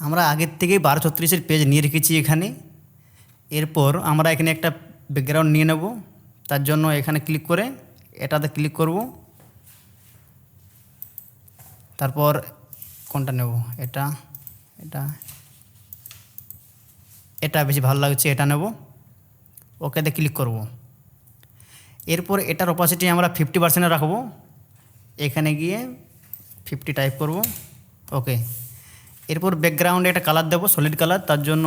আমরা আগের থেকেই বারো ছত্রিশের পেজ নিয়ে রেখেছি এখানে। এরপর আমরা এখানে একটা ব্যাকগ্রাউন্ড নিয়ে নেব। তার জন্য এখানে ক্লিক করে এটাতে ক্লিক করব। তারপর কোনটা নেব? এটা এটা এটা বেশি ভালো লাগছে, এটা নেব। ওকেতে ক্লিক করব। এরপর এটার অপাসিটি আমরা ফিফটি পার্সেন্টে রাখব। এখানে গিয়ে ফিফটি টাইপ করব। ওকে। এরপর ব্যাকগ্রাউন্ডে একটা কালার দেবো সলিড কালার তার জন্য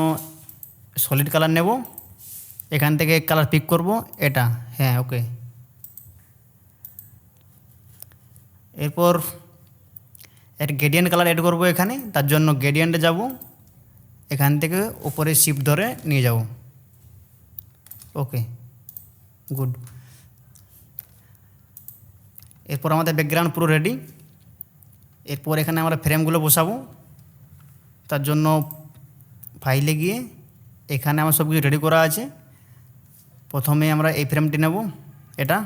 সলিড কালার নেব। এখান থেকে কালার পিক করব, এটা হ্যাঁ ওকে এরপর একটা গ্রেডিয়েন্ট কালার অ্যাড করব এখানে, তার জন্য গ্রেডিয়েন্টে যাব। এখান থেকে উপরে শিফট ধরে নিয়ে যাব। ওকে গুড এরপর আমাদের ব্যাকগ্রাউন্ড পুরো রেডি এরপর এখানে আমরা ফ্রেমগুলো বসাবো। তার জন্য ফাইলে গিয়ে এখানে আমার সব কিছু রেডি করা আছে। প্রথমে আমরা এই ফ্রেমটি নেব, এটা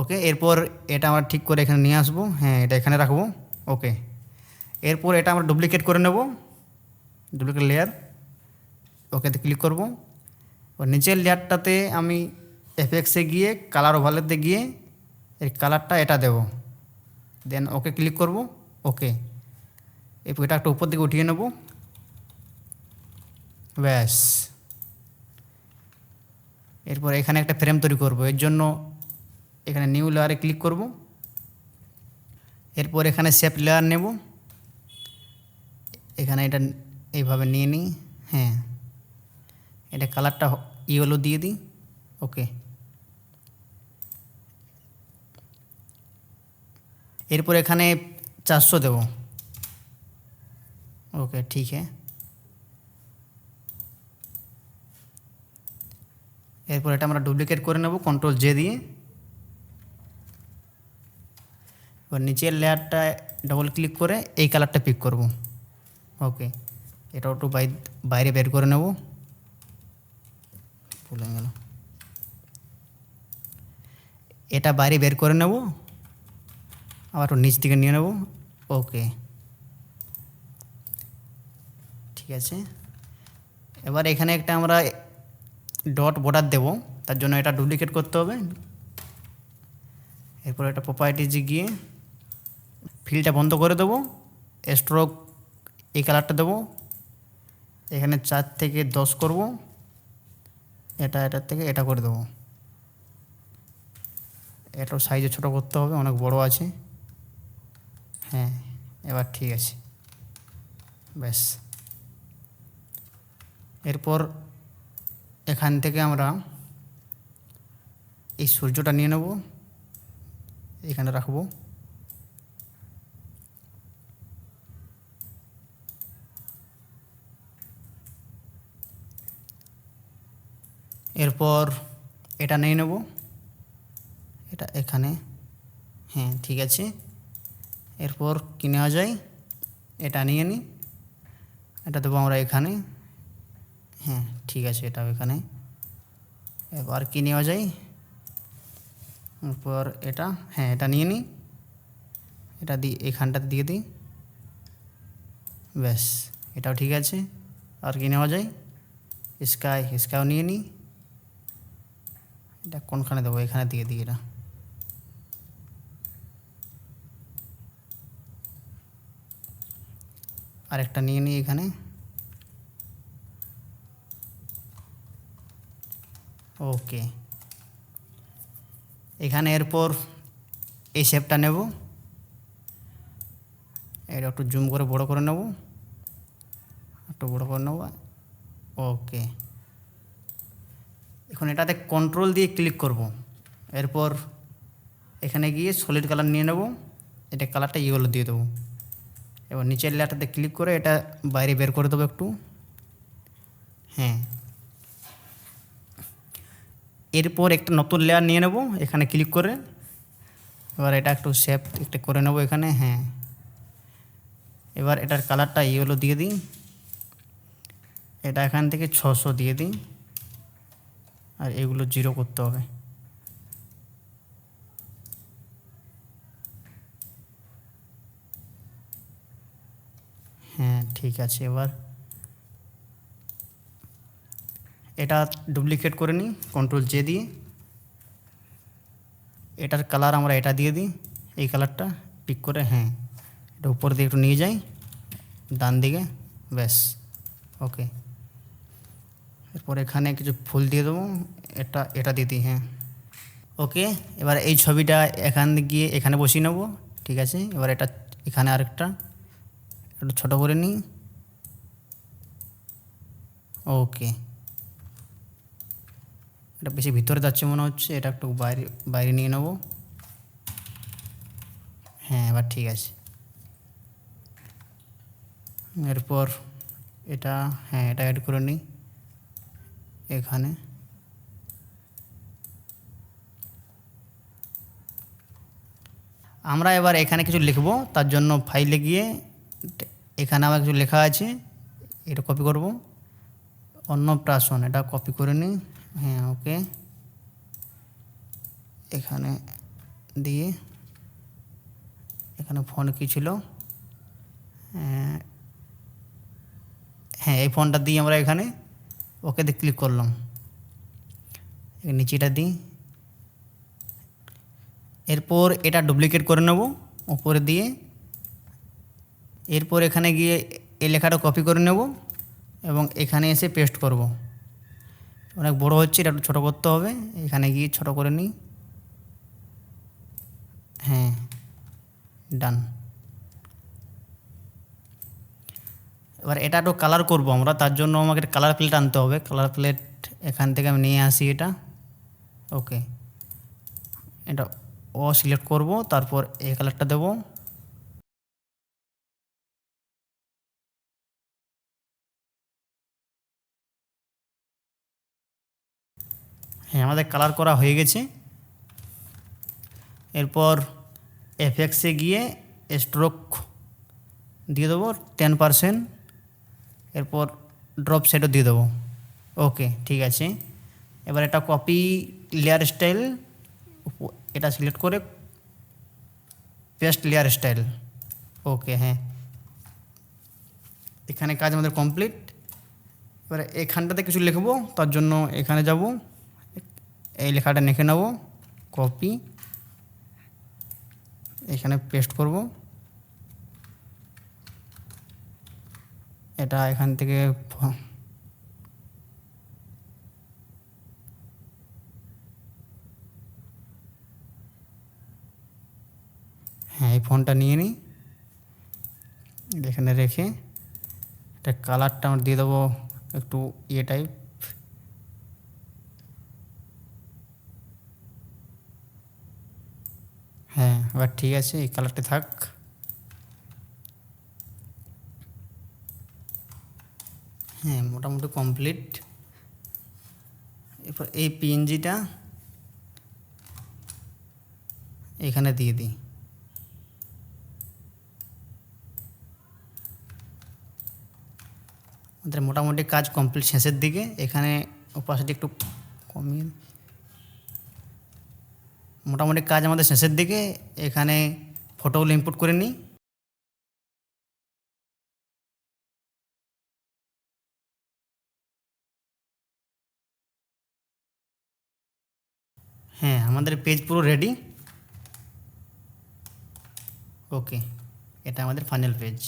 ওকে এরপর এটা আমরা ঠিক করে এখানে নিয়ে আসব হ্যাঁ এটা এখানে রাখব ওকে এরপর এটা আমরা ডুপ্লিকেট করে নেব ডুপ্লিকেট লেয়ার ওকেতে ক্লিক করব। ও নিচের লেয়ারটাতে আমি এফএক্সে গিয়ে কালার ওভারলেতে গিয়ে এই কালারটা এটা দেব। দেন ওকে ক্লিক করব ওকে এরপর এটা একটা উপর দিকে উঠিয়ে নেব। ব্যাস। এরপর এখানে একটা ফ্রেম তৈরি করব। এর জন্য এখানে নিউ লেয়ারে ক্লিক করব। এরপর এখানে শেপ লেয়ার নেব। এখানে এটা এইভাবে নিয়ে নিই। হ্যাঁ। এটা কালারটা ইয়েলো দিয়ে দিই। ওকে এরপর এখানে চারশো দেব। ওকে ঠিক है এরপর এটা আমরা ডুপ্লিকেট করে নেব কন্ট্রোল জে দিয়ে। এবার নিচের লেয়ারটা ডবল ক্লিক করে এই কালারটা পিক করব। ওকে এটাও একটু বাইরে বের করে নেব। ভুলে গেল। এটা বাইরে বের করে নেব। আবার একটু নিচ থেকে নিয়ে নেব। ওকে ঠিক আছে। এবার এখানে একটা আমরা ডট বর্ডার দেব, তার জন্য এটা ডুপ্লিকেট করতে হবে। এরপর এটা প্রপার্টিজে গিয়ে ফিলটা বন্ধ করে দেবো স্ট্রোক এই কালারটা দেবো। এখানে চার থেকে দশ করব, এটা, এটার থেকে এটা করে দেবো। এটাও সাইজে ছোটো করতে হবে, অনেক বড় আছে। হ্যাঁ এবার ঠিক আছে। ব্যাস। এরপর এখান থেকে আমরা এই সূর্যটা নিয়ে নেব। এখানে রাখব। এরপর এটা নিয়ে নেব। এটা এখানে। হ্যাঁ ঠিক আছে। এরপর কী নেওয়া যায়? এটা নিয়ে নিই এটা দেবো আমরা এখানে। হ্যাঁ ঠিক আছে, এটাও এখানে। এবার কী নেওয়া যায়? এরপর এটা হ্যাঁ এটা নিয়ে নিই। এটা দিই এখানটাতে দিয়ে দিই। ব্যাস, এটাও ঠিক আছে। আর কি নেওয়া যায়? স্কাই, স্কাইও নিয়ে নিই। এটা কোনখানে দেবো? এখানে দিয়ে দিই এটা। আরেকটা নিয়ে নিই এখানে। ওকে এখানে এরপর এই শেপটা নেব। এটা একটু জুম করে বড় করে নেব। একটু বড় করে নেব। ওকে এখন এটাতে কন্ট্রোল দিয়ে ক্লিক করব। এরপর এখানে গিয়ে সলিড কালার নিয়ে নেব। এটা কালারটা ইয়েলো দিয়ে দেবো। এবার নিচের লেয়ারটাতে ক্লিক করে এটা বাইরে বের করে দেবো একটু। হ্যাঁ। এরপর একটা নতুন লেয়ার নিয়ে নেব, এখানে ক্লিক করে। এবার এটা একটু শেপ একটা করে নেব এখানে হ্যাঁ। এবার এটার কালারটা ইয়েলো দিয়ে দিই। এটা এখান থেকে ছশো দিয়ে দিই। আর এগুলো জিরো করতে হবে। হ্যাঁ ঠিক আছে, এবার এটা ডুপ্লিকেট করে নিই কন্ট্রোল জে দিয়ে। এটার কালার আমরা এটা দিয়ে দিই, এই কালারটা পিক করে হ্যাঁ এটা উপর দিয়ে একটু নিয়ে যাই, ডান দিকে, ব্যাস ওকে এরপর এখানে কিছু ফুল দিয়ে দেবো, এটা এটা দিয়ে দিই হ্যাঁ। ওকে এবার এই ছবিটা এখান গিয়ে এখানে বসিয়ে নেব, ঠিক আছে, এবার এটা এখানে আরেকটা, একটু ছোটো করে নিই ওকে এটা বেশি ভিতরে যাচ্ছে মনে হচ্ছে, এটা একটু বাইরে বাইরে নিয়ে নেব। হ্যাঁ এবার ঠিক আছে। এরপর এটা হ্যাঁ এটা অ্যাড করে নিই। এখানে। আমরা এবার এখানে কিছু লিখব, তার জন্য ফাইলে গিয়ে এখানে আমার কিছু লেখা আছে, এটা কপি করব। অন্নপ্রাশন এটা কপি করে নিই। হ্যাঁ ওকে। এখানে দিয়ে এখানে ফোন কী ছিল? হ্যাঁ, হ্যাঁ এই ফোনটা দিয়ে আমরা এখানে। ওকেতে ক্লিক করলাম। নিচেটা দিই। এরপর এটা ডুপ্লিকেট করে নেব উপরে দিয়ে। এরপর এখানে গিয়ে এই লেখাটা কপি করে নেব এবং এখানে এসে পেস্ট করব। অনেক বড় হচ্ছে, এটা একটু ছোটো করতে হবে। এখানে গিয়ে ছোট করে নিই। হ্যাঁ ডান। এবার এটা একটু কালার করব আমরা, তার জন্য আমাকে কালার প্লেট আনতে হবে। কালার প্লেট এখান থেকে আমি নিয়ে আসি এটা। ওকে এটা ও সিলেক্ট করব, তারপর এই কালারটা দেব। হ্যাঁ আমাদের কালার করা হয়ে গেছে। এরপর এফএক্সে গিয়ে স্ট্রোক দিয়ে দেবো টেন পারসেন্ট এরপর ড্রপ সেটও দিয়ে দেবো। ওকে ঠিক আছে। এবার এটা কপি লেয়ার স্টাইল এটা সিলেক্ট করে পেস্ট লেয়ার স্টাইল ওকে হ্যাঁ। এখানে কাজ আমাদের কমপ্লিট এবারে এখানটাতে কিছু লিখব, তার জন্য এখানে যাব। এই লেখাটা লিখে নেব কপি এখানে পেস্ট করব। এটা এখান থেকে হ্যাঁ এই ফোনটা নিয়ে নিই। এখানে রেখে এটা কালারটা আমরা দিয়ে দেবো একটু ইয়ে টাইপ হ্যাঁ এবার ঠিক আছে, এই কালারটা থাক। হ্যাঁ মোটামুটি কমপ্লিট এরপর এই পিএনজিটা এখানে দিয়ে দিই। আমাদের মোটামুটি কাজ কমপ্লিট শেষের দিকে। এখানে ওপাশে একটু কমিয়ে মোটামুটি কাজ আমাদের শেষের দিকে। এখানে ফটোগুলো ইনপুট করে নিই। হ্যাঁ আমাদের পেজ পুরো রেডি ওকে এটা আমাদের ফাইনাল পেজ